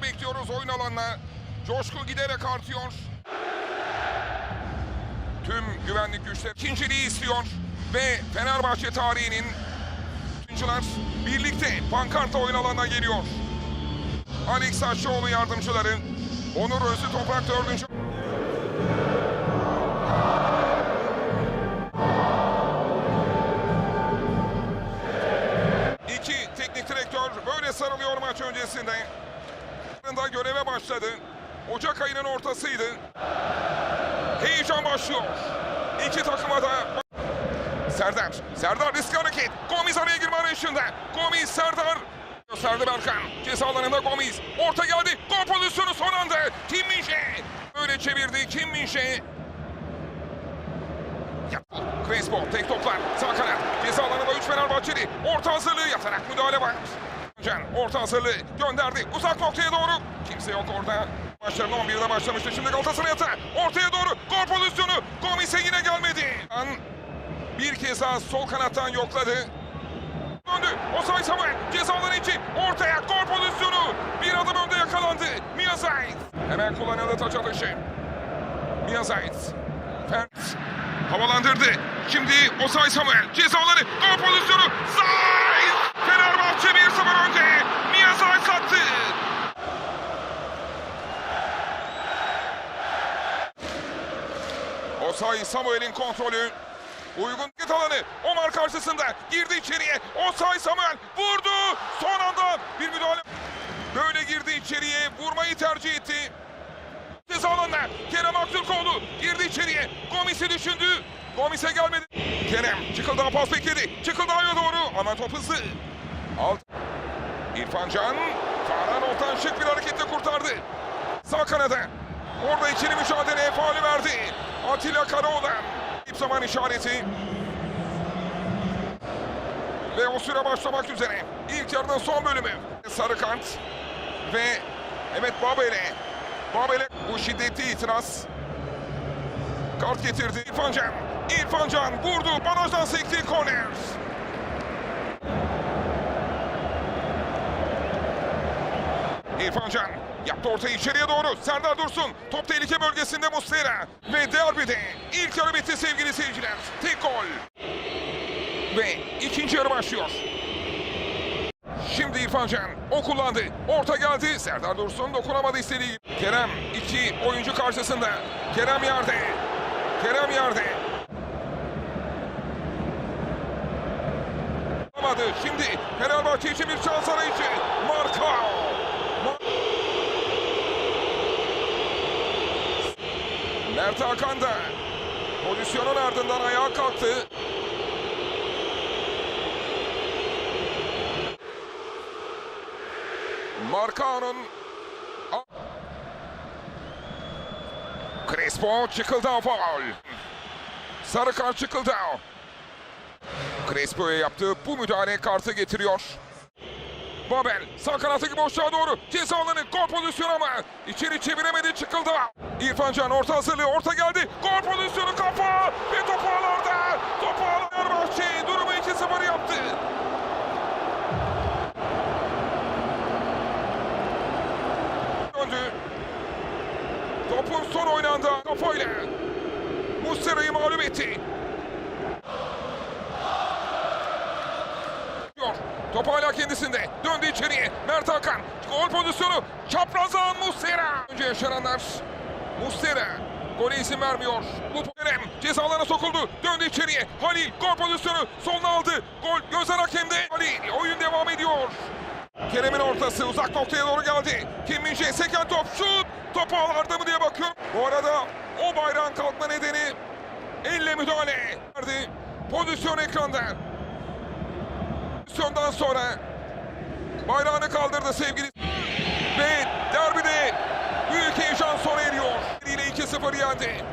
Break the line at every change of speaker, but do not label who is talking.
Anda bekliyoruz oyun alanına. Coşku giderek artıyor. Tüm güvenlik güçleri ikinciliği istiyor. Ve Fenerbahçe tarihinin oyuncular birlikte pankartla oyun alanına geliyor. Alex Saçlıoğlu yardımcıları. Onur Özlü Toprak dördüncü. İki teknik direktör böyle sarılıyor maç öncesinde. Da göreve başladı. Ocak ayının ortasıydı. Heyecan başlıyor. İki takıma da Serdar. Serdar riskli hareket. Gomis araya girme arayışında. Gomis Serdar. Gösterdi Berkan. Ceza alanında Gomis. Orta geldi. Gol pozisyonu son anda. Kim Minşe. Böyle çevirdi Kim Minşe. Crespo tek toplar. Sağ kanat. Ceza alanında 3 Fenerbahçeli. Orta hazırlığı yatarak müdahale var. Can orta hazırlığı gönderdi. Uzak noktaya doğru. Kimse yok orada. Maçların 11'de başlamıştı. Şimdi Galatasaray atağı. Ortaya doğru. Gol pozisyonu. Gomis'e yine gelmedi. An bir kez daha sol kanattan yokladı. Döndü. Osay Samuel ceza alanı için ortaya gol pozisyonu. Bir adım önde yakalandı. Miyazayt. Hemen kullanıldı taç alışı. Miyazayt. Fert. Havalandırdı. Şimdi Osay Samuel ceza alanı gol pozisyonu. Zayt. Fenerbahçe 1-0 önde. Miyazayt sattı. Osay Samuel'in kontrolü. Uygun git alanı. Omar karşısında girdi içeriye. Osay Samuel vurdu. Son anda bir müdahale. Böyle girdi içeriye. Vurmayı tercih etti. Ceza alanına. Kerem Aktürkoğlu girdi içeriye. Gomis'i düşündü. Gomis'e gelmedi. Kerem Çıkıldağ pas bekledi. Çıkıldağ'a doğru ama top hızlı. Alt. İrfan Can. Farhan Oltan şık bir hareketle kurtardı. Sağ kanada. Orada ikili mücadeleye faali verdi. Atilla Karaoğlan. İp zaman işareti. Ve o süre başlamak üzere. İlk yarının son bölümü. Sarı kart. Ve evet Babel'e. Babel'e bu şiddetli itiraz. Kart getirdi İrfan Can. İrfan Can vurdu. Barajdan sekti. Korner. İrfan Can yaptı ortayı içeriye doğru. Serdar Dursun. Top tehlike bölgesinde Muslera. Ve derbide ilk yarı bitti sevgili seyirciler. Tek gol. Ve ikinci yarı başlıyor. Şimdi İrfan Can. O kullandı. Orta geldi. Serdar Dursun dokunamadı istediği. Kerem iki oyuncu karşısında. Kerem yerde. Kerem yerde. Şimdi Fenerbahçe için bir şans arayışı. Marka. Mert Hakan da pozisyonun ardından ayağa kalktı. Markao'nun Crespo Çıkıldağ faul. Sarı kart Çıkıldağ. Crespo'ya yaptığı bu müdahale kartı getiriyor. Babel sağ kanattaki boşluğa doğru ceza alanı gol pozisyonu ama içeri çeviremedi çıkıldı. İrfan Can orta hazırlığı orta geldi. Gol pozisyonu kafa ve topu ağlarda. Topu ağlar Fenerbahçe durumu 2-0 yaptı. Döndü. Topun son oynandığı kafayla Muslera'yı mağlup etti. Top hala kendisinde. Döndü içeriye. Mert Hakan. Gol pozisyonu. Çaprazan Muslera. Önce yaşananlar. Muslera. Gole izin vermiyor. Bu Kerem cezalarına sokuldu. Döndü içeriye. Halil gol pozisyonu. Soluna aldı. Gol gözler hakemde. Halil oyun devam ediyor. Kerem'in ortası uzak noktaya doğru geldi. Kim Min Jae seken top şut. Topu ağlarda mı diye bakıyorum. Bu arada o bayrağın kalkma nedeni elle müdahale. Pozisyon ekranda. Pozisyondan sonra bayrağını kaldırdı sevgili ve derbide büyük heyecan sona eriyor. Ile 2-0 yendi.